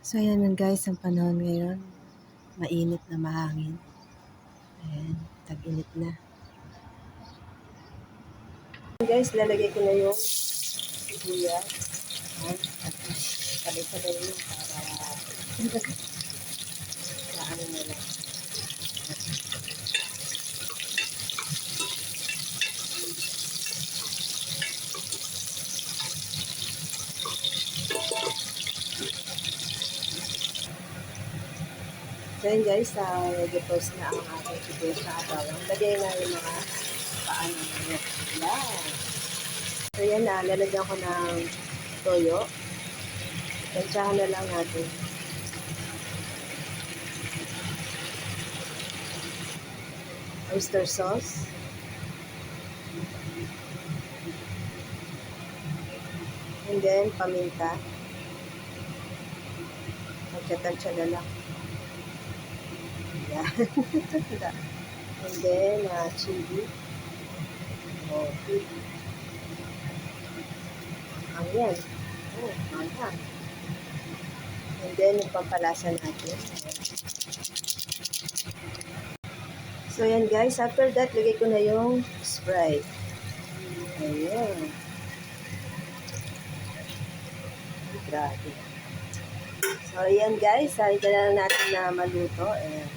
So, ayan lang guys, ang panahon ngayon. Mainit na mahangin. Ayan, tag-init na. Guys, lalagay ko na yung sibuyas. Ayan, at sabay-sabay na para So yun guys, uh, nag-post na ang ating sibuyas na abawang. Lagay na yung mga paano na yun. Yan. So yan na, lalagyan ko ng toyo. Tansyahan na lang natin. Oyster sauce. And then, paminta. Magkatansya na lang. Yan. And then, uh, chili. Oh, ang yan. Oh, manghang. And then, pampalasa natin. So, yan guys. After that, lagay ko na yung Sprite. Ayan. Grabe. So, ayan guys. Hintayin na lang natin na maluto. Ayan.